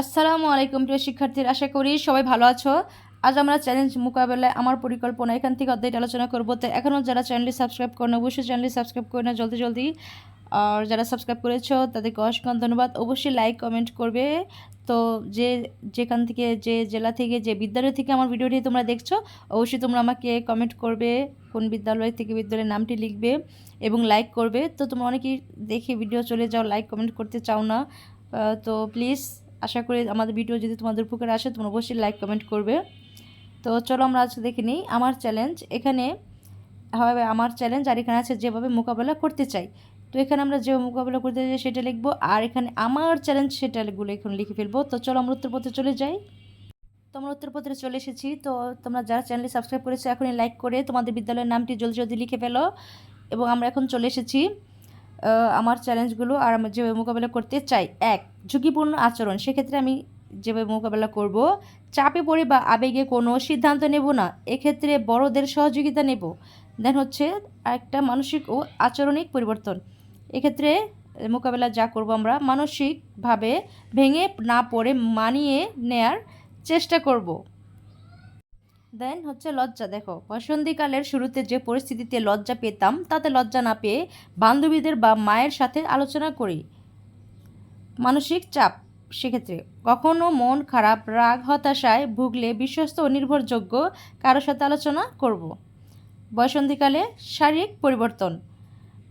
আসসালামু আলাইকুম প্রিয় শিক্ষার্থীর, আশা করি সবাই ভালো আছো। আজ আমরা চ্যালেঞ্জ মোকাবেলায় আমার পরিকল্পনা, এখান থেকে অধ্যায়টা আলোচনা করব। তো এখনও যারা চ্যানেলটি সাবস্ক্রাইব করে না, অবশ্যই চ্যানেলটি সাবস্ক্রাইব করে না জলদি জলদি। আর যারা সাবস্ক্রাইব করেছ, তাদেরকে অসংখ্য ধন্যবাদ। অবশ্যই লাইক কমেন্ট করবে। তো যে যেখান থেকে, যে জেলা থেকে, যে বিদ্যালয় থেকে আমার ভিডিওটি তোমরা দেখছ, অবশ্যই তোমরা আমাকে কমেন্ট করবে, কোন বিদ্যালয় থেকে বিদ্যালয়ের নামটি লিখবে এবং লাইক করবে। তো তোমরা অনেকেই দেখে ভিডিও চলে যাও লাইক কমেন্ট করতে চাও না। তো প্লিজ আশা করি আমাদের ভিডিও যদি তোমাদের উপকারে আসে, তোমরা অবশ্যই লাইক কমেন্ট করবে। তো চলো আমরা আজকে দেখে নিই আমার চ্যালেঞ্জ এখানে, হবে আমার চ্যালেঞ্জ আর এখানে আছে যেভাবে মোকাবেলা করতে চাই। তো এখানে আমরা যে মোকাবেলা করতে চাই সেটা লিখব আর এখানে আমার চ্যালেঞ্জ সেটাগুলো এখন লিখে ফেলব। তো চলো আমরা উত্তরপত্রে চলে যাই। তো আমরা উত্তরপত্রে চলে এসেছি। তো তোমরা যারা চ্যানেলটি সাবস্ক্রাইব করেছ, এখনই লাইক করে তোমাদের বিদ্যালয়ের নামটি জলদি জলদি লিখে ফেলো। এবং আমরা এখন চলে এসেছি। আমার চ্যালেঞ্জগুলো আর আমি যেভাবে মোকাবেলা করতে চাই, এক, ঝুঁকিপূর্ণ আচরণ। সেক্ষেত্রে আমি যেভাবে মোকাবেলা করব, চাপে পড়ে বা আবেগে কোনো সিদ্ধান্ত নেব না, এক্ষেত্রে বড়দের সহযোগিতা নেব। দেন হচ্ছে আরেকটা মানসিক ও আচরণিক পরিবর্তন। এক্ষেত্রে মোকাবেলা যা করব আমরা মানসিকভাবে ভেঙে না পড়ে মানিয়ে নেয়ার চেষ্টা করব। দেন হচ্ছে লজ্জা, দেখো। বসন্তীকালের শুরুতে যে পরিস্থিতিতে লজ্জা পেতাম, তাতে লজ্জা না পেয়ে বান্ধবীদের বা মায়ের সাথে আলোচনা করি। মানসিক চাপ, সেক্ষেত্রে। কখনো মন খারাপ, রাগ, হতাশায় ভুগলে বিশ্বস্ত ও নির্ভরযোগ্য কারোর সাথে আলোচনা করব। বয়সন্ধিকালে শারীরিক পরিবর্তন।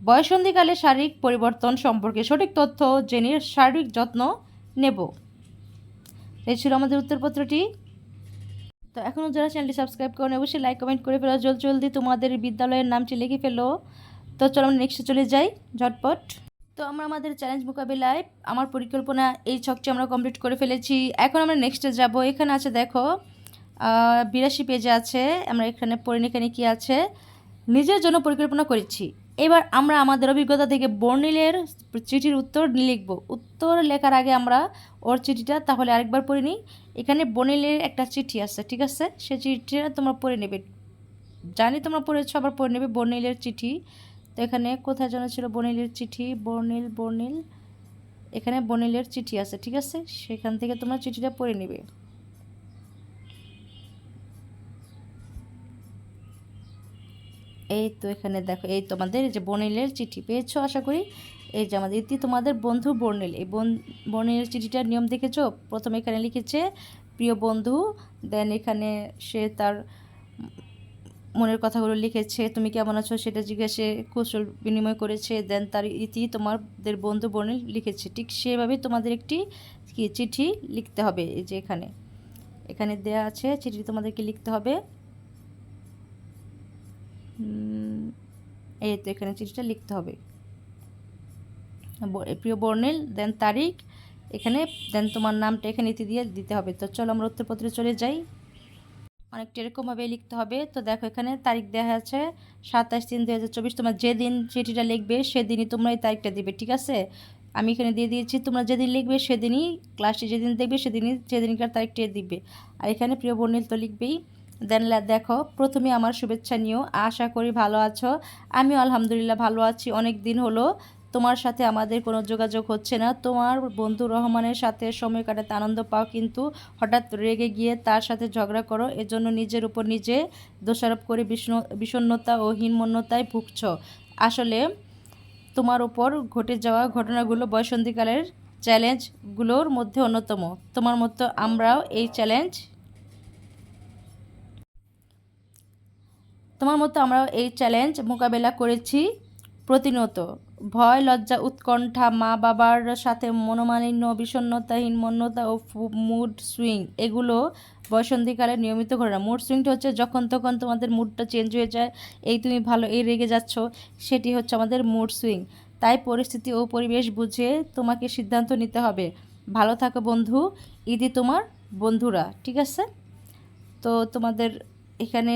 বয়সন্ধিকালে শারীরিক পরিবর্তন সম্পর্কে সঠিক তথ্য জেনে শারীরিক যত্ন নেব। এই ছিল আমাদের উত্তরপত্রটি। তো এখনও যারা চ্যানেলটি সাবস্ক্রাইব করেন, অবশ্যই লাইক কমেন্ট করে ফেলো। জল জলদি তোমাদের বিদ্যালয়ের নামটি লিখে ফেলো। তো চলো আমরা নেক্সটে চলে যাই, ঝটপট। তো আমরা আমাদের চ্যালেঞ্জ মোকাবিলায়, আমার পরিকল্পনা, এই ছকটি আমরা কমপ্লিট করে ফেলেছি। এখন আমরা নেক্সটে যাব। এখানে আছে দেখো বিরাশি পেজে আছে। আমরা এখানে পড়ে এখানে কী আছে? নিজের জন্য পরিকল্পনা করেছি। এবার আমরা আমাদের অভিজ্ঞতা থেকে বর্ণিলের চিঠির উত্তর লিখব। উত্তর লেখার আগে আমরা ওর চিঠিটা তাহলে আরেকবার পড়ে নিই। এখানে বর্ণিলের একটা চিঠি আছে, ঠিক আছে? সে চিঠিটা তোমরা পড়ে নেবে। জানি তোমরা পড়েছো, আবার পড়ে নেবে বর্ণিলের চিঠি। তো এখানে কোথায় যেন ছিল বর্ণিলের চিঠি? বর্ণিল বর্ণিল। এখানে বর্ণিলের চিঠি আছে, ঠিক আছে? সেখান থেকে তোমরা চিঠিটা পড়ে নেবে। এই তো এখানে দেখো, এই তোমাদের যে বর্ণিলের চিঠি পেয়েছ, আশা করি? এই যে আমাদের ইতি তোমাদের বন্ধু বর্ণিল। এই বন- বর্ণিলের চিঠিটার নিয়ম দেখেছ? প্রথমে এখানে লিখেছে, প্রিয় বন্ধু দেন এখানে সে তার মনের কথাগুলো লিখেছে, তুমি কেমন আছো? সেটা জিজ্ঞাসে, কৌশল বিনিময় করেছে দেন তার ইতি তোমাদের বন্ধু বর্ণিল লিখেছে। ঠিক সেভাবেই তোমাদের একটি চিঠি লিখতে হবে, এই যে এখানে। এখানে দেয়া আছে চিঠি তোমাদেরকে লিখতে হবে। এই তো এখানে চিঠিটা লিখতে হবে। প্রিয় বর্ণিল, দেন তারিখ, এখানে, দেন তোমার নামটা এখানে ইতি দিয়ে দিতে হবে। তো চলো আমরা উত্তরপত্রে চলে যাই। অনেকটা এরকমভাবে লিখতে হবে। তো দেখো এখানে তারিখ দেওয়া আছে সাতাশ তিন দু হাজার চব্বিশ। তোমার যেদিন চিঠিটা লিখবে সেদিনই তোমরা এই তারিখটা দিবে, ঠিক আছে? আমি এখানে দিয়ে দিয়েছি, তোমরা যেদিন লিখবে সেদিনই ক্লাসটি যেদিন দেখবে সেদিনই সেদিনকার তারিখটা দিবে। আর এখানে প্রিয় বর্ণিল তো লিখবেই। দেন দেখো, প্রথমে আমার শুভেচ্ছা নিও। আশা করি ভালো আছো। আমি আলহামদুলিল্লাহ ভালো আছি। অনেক দিন হলো তোমার সাথে আমাদের কোনো যোগাযোগ হচ্ছে না। তোমার বন্ধু রহমানের সাথে সময় কাটাতে আনন্দ পাও, কিন্তু হঠাৎ রেগে গিয়ে তার সাথে ঝগড়া করো। এজন্য নিজের উপর নিজে দোষারোপ করে বিষণ- বিষণ্ণতা ও হীনমন্যতায় ভুগছ। আসলে তোমার উপর ঘটে যাওয়া ঘটনাগুলো বয়সন্ধিকালের চ্যালেঞ্জগুলোর মধ্যে অন্যতম। তোমার মতো আমরাও এই চ্যালেঞ্জ তোমার মতো আমরাও এই চ্যালেঞ্জ মোকাবেলা করেছি প্রতিনিয়ত। ভয়, লজ্জা, উৎকণ্ঠা, মা বাবার সাথে মনোমালিন্য, বিষণ্ণতাহীন মন্যতা ও মুড সুইং এগুলো বসন্তীকালে নিয়মিত ঘটনা মুড সুইংটা হচ্ছে যখন তখন তোমাদের মুডটা চেঞ্জ হয়ে যায়, এই তুমি ভালো, এই রেগে যাচ্ছ, সেটি হচ্ছে আমাদের মুড সুইং তাই পরিস্থিতি ও পরিবেশ বুঝে তোমাকে সিদ্ধান্ত নিতে হবে। ভালো থাকো বন্ধু, ইদি তোমার বন্ধুরা, ঠিক আছে? তো তোমাদের এখানে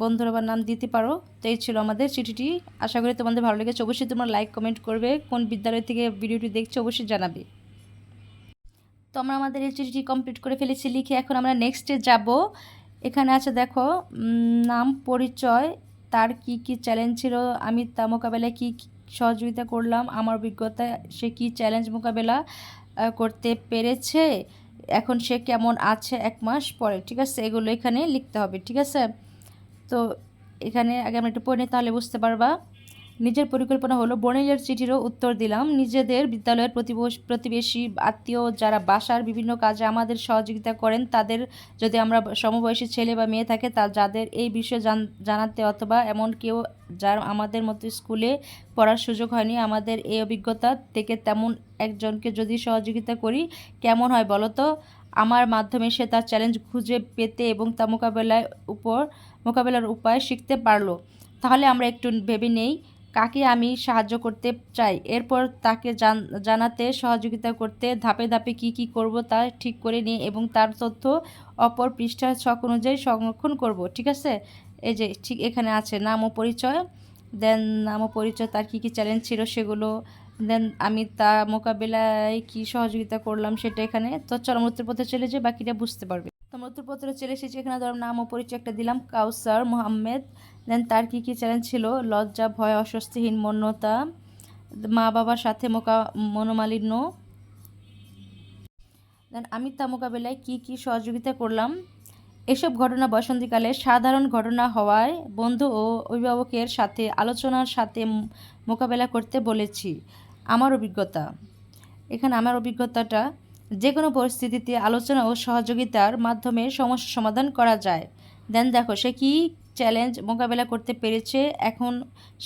বন্ধুরা বা নাম দিতে পারো। তো এই ছিল আমাদের চিঠিটি। আশা করি তোমাদের ভালো লেগেছে। অবশ্যই তোমরা লাইক কমেন্ট করবে। কোন বিদ্যালয় থেকে ভিডিওটি দেখছ অবশ্যই জানাবে। তো আমরা আমাদের এই চিঠিটি কমপ্লিট করে ফেলেছি। লিখে এখন আমরা নেক্সটে যাব। এখানে আছে দেখো নাম, পরিচয়, তার কি কি চ্যালেঞ্জ ছিল, আমি তা মোকাবেলায় কী সহযোগিতা করলাম, আমার অভিজ্ঞতা সে কি চ্যালেঞ্জ মোকাবেলা করতে পেরেছে, এখন সে কেমন আছে এক মাস পরে, ঠিক আছে? এগুলো এখানে লিখতে হবে, ঠিক আছে? তো এখানে আগে আমরা একটু পড়ে নিই তাহলে বুঝতে পারবা। পরিকল্পনা হলো বনেলের চিঠিরও উত্তর দিলাম। নিজেদের বিদ্যালয়ের প্রতিবেশ আত্মীয় যারা বাসার বিভিন্ন কাজে আমাদের সহযোগিতা করেন, তাদের যদি আমরা সমবয়সী ছেলে বা মেয়ে থাকে, তা যাদের এই বিষয়ে জান- জানাতে অথবা এমন কেউ যার আমাদের মতো স্কুলে পড়ার সুযোগ হয়নি, আমাদের এই অভিজ্ঞতা থেকে তেমন একজনকে যদি সহযোগিতা করি, কেমন হয় বলো তো? আমার মাধ্যমে সে তার চ্যালেঞ্জ খুঁজে পেতে এবং তা মোকাবেলায় উপর মোকাবেলার উপায় শিখতে পারল। তাহলে আমরা একটু ভেবে নেই। কাকে আমি সাহায্য করতে চাই? এরপর তাকে জান- জানাতে সহযোগিতা করতে ধাপে ধাপে কি কি করব তা ঠিক করে নিই এবং তার তথ্য অপর পৃষ্ঠার ছক অনুযায়ী সংরক্ষণ করব, ঠিক আছে? এই যে, ঠিক এখানে আছে, নাম ও পরিচয়। দেন নাম ও পরিচয়, তার কী কী চ্যালেঞ্জ ছিল সেগুলো। দেন আমি তা মোকাবেলায় কি সহযোগিতা করলাম সেটা এখানে। তো চলো উত্তরপত্রে চলে যে বাকিটা বুঝতে পারবে। তো আমরা চলে এসেছি, এখানে ধরো নাম ও পরিচয় একটা দিলাম, কাউসার মোহাম্মেদ। দেন তার কী কী চ্যালেঞ্জ ছিল? লজ্জা, ভয়, অস্বস্তিহীন মন্যতা মা বাবার সাথে মোকা, মনোমালিন্য। দেন আমি তা মোকাবেলায় কী কী সহযোগিতা করলাম? এসব ঘটনা বসন্তকালে সাধারণ ঘটনা হওয়ায় বন্ধু ও অভিভাবকের সাথে, আলোচনার সাথে মোকাবেলা করতে বলেছি। আমার অভিজ্ঞতা। এখানে আমার অভিজ্ঞতাটা যে কোনো পরিস্থিতিতে আলোচনা ও সহযোগিতার মাধ্যমে সমস্যা সমাধান করা যায়। দেন দেখো, সে কি চ্যালেঞ্জ মোকাবেলা করতে পেরেছে। এখন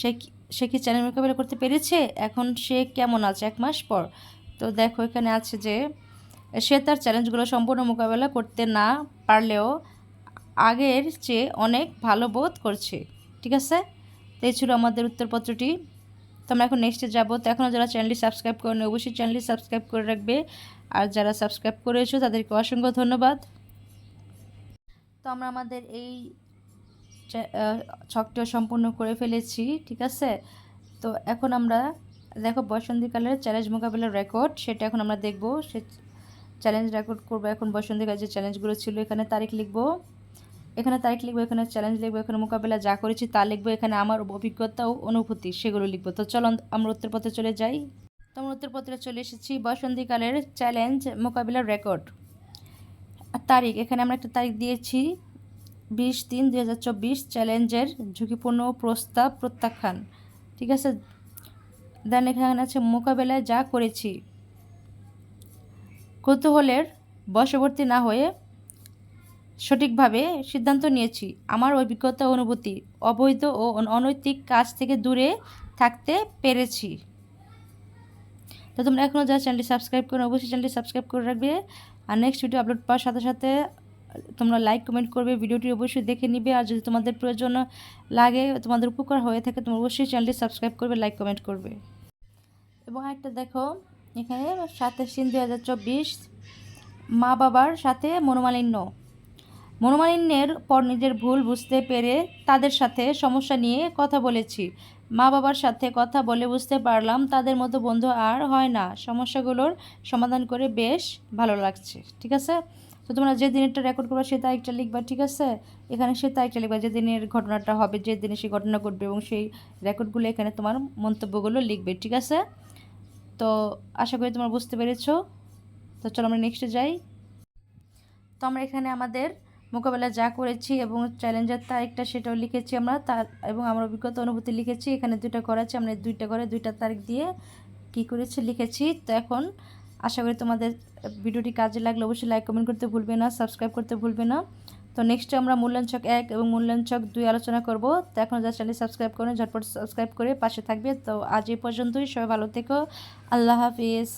সে সে কি চ্যালেঞ্জ মোকাবেলা করতে পেরেছে? এখন সে কেমন আছে এক মাস পর? তো দেখো এখানে আছে যে, সে তার চ্যালেঞ্জগুলো সম্পূর্ণ মোকাবেলা করতে না পারলেও আগের চেয়ে অনেক ভালো বোধ করছে। ঠিক আছে? তো এই ছিল আমাদের উত্তরপত্রটি। তো আমরা এখন নেক্সটে যাব। তো এখনও যারা চ্যানেলটি সাবস্ক্রাইব করেন, অবশ্যই চ্যানেলটি সাবস্ক্রাইব করে রাখবে। আর যারা সাবস্ক্রাইব করেছ, তাদেরকে অসংখ্য ধন্যবাদ। তো আমরা আমাদের এই ছকটিও সম্পূর্ণ করে ফেলেছি, ঠিক আছে? তো এখন আমরা, দেখো বসন্তকালের চ্যালেঞ্জ মোকাবিলার রেকর্ড সেটা এখন আমরা দেখব। সে চ্যালেঞ্জ রেকর্ড করব এখন বসন্তকালের যে চ্যালেঞ্জগুলো ছিল, এখানে তারিখ লিখব। এখানে তারিখ লিখব, এখানে চ্যালেঞ্জ লিখব, এখানে মোকাবেলা যা করেছি তা লিখব, এখানে আমার অভিজ্ঞতা ও অনুভূতি, সেগুলো লিখব। তো চলো আমরা উত্তরপত্রে চলে যাই। তো আমরা উত্তরপত্রে চলে এসেছি বসন্তকালের চ্যালেঞ্জ মোকাবিলার রেকর্ড তারিখ, এখানে আমরা একটা তারিখ দিয়েছি। বিশ তিন দুই হাজার চব্বিশ চ্যালেঞ্জের ঝুঁকিপূর্ণ প্রস্তাব প্রত্যাখ্যান। ঠিক আছে? দেন এখানে আছে, মোকাবেলায় যা করেছি, কৌতূহলের বশবর্তী না হয়ে সঠিকভাবে সিদ্ধান্ত নিয়েছি। আমার অভিজ্ঞতা, অনুভূতি, অবৈধ ও অনৈতিক কাজ থেকে দূরে থাকতে পেরেছি। তো তোমরা এখনও যা চ্যানেলটি সাবস্ক্রাইব করো অবশ্যই চ্যানেলটি সাবস্ক্রাইব করে রাখবে। আর নেক্সট ভিডিও আপলোড পাওয়ার সাথে সাথে তোমরা লাইক কমেন্ট করবে, ভিডিওটি অবশ্যই দেখে নিবে, আর যদি তোমাদের প্রয়োজন লাগে, তোমাদের উপকার হয়ে থাকে, তোমরা অবশ্যই চ্যানেলটি সাবস্ক্রাইব করবে লাইক কমেন্ট করবে। এবং একটা দেখো, এখানে সাতাশ তিন দুই হাজার চব্বিশ, মা বাবার সাথে মনোমালিন্য। মনোমালিন্যের পর নিজের ভুল বুঝতে পেরে তাদের সাথে সমস্যা নিয়ে কথা বলেছি। মা বাবার সাথে কথা বলে বুঝতে পারলাম, তাদের মতো বন্ধু আর হয় না। সমস্যাগুলোর সমাধান করে বেশ ভালো লাগছে, ঠিক আছে? তো তোমরা যে দিনেরটা রেকর্ড করবে সে তারিখটা লিখবা, ঠিক আছে? এখানে সে তারিখটা লিখবা যে দিনের ঘটনাটা হবে যে দিনে সেই ঘটনা ঘটবে এবং সেই রেকর্ডগুলো এখানে তোমার মন্তব্যগুলো লিখবে, ঠিক আছে? তো আশা করি তোমরা বুঝতে পেরেছ। তো চলো আমরা নেক্সটে যাই। তো আমরা এখানে আমাদের মোকাবেলা যা করেছি এবং চ্যালেঞ্জের তারিখটা সেটাও লিখেছি আমরা, তার এবং আমার অভিজ্ঞতা অনুভূতি লিখেছি। এখানে দুইটা করেছি আমরা দুইটা করে দুইটা তারিখ দিয়ে কি করেছি, লিখেছি। তো এখন আশা করি তোমাদের ভিডিওটি কাজে লাগলে অবশ্যই লাইক কমেন্ট করতে ভুলবে না সাবস্ক্রাইব করতে ভুলবে না। তো নেক্সট আমরা মূল্যায়ন ছক এক এবং মূল্যায়ন ছক দুই আলোচনা করব। তো এখন যা চ্যানেল সাবস্ক্রাইব করে ঝটপট সাবস্ক্রাইব করে পাশে থাকবে। তো আজ এই পর্যন্তই, সবাই ভালো থেকো। আল্লাহ হাফিজ।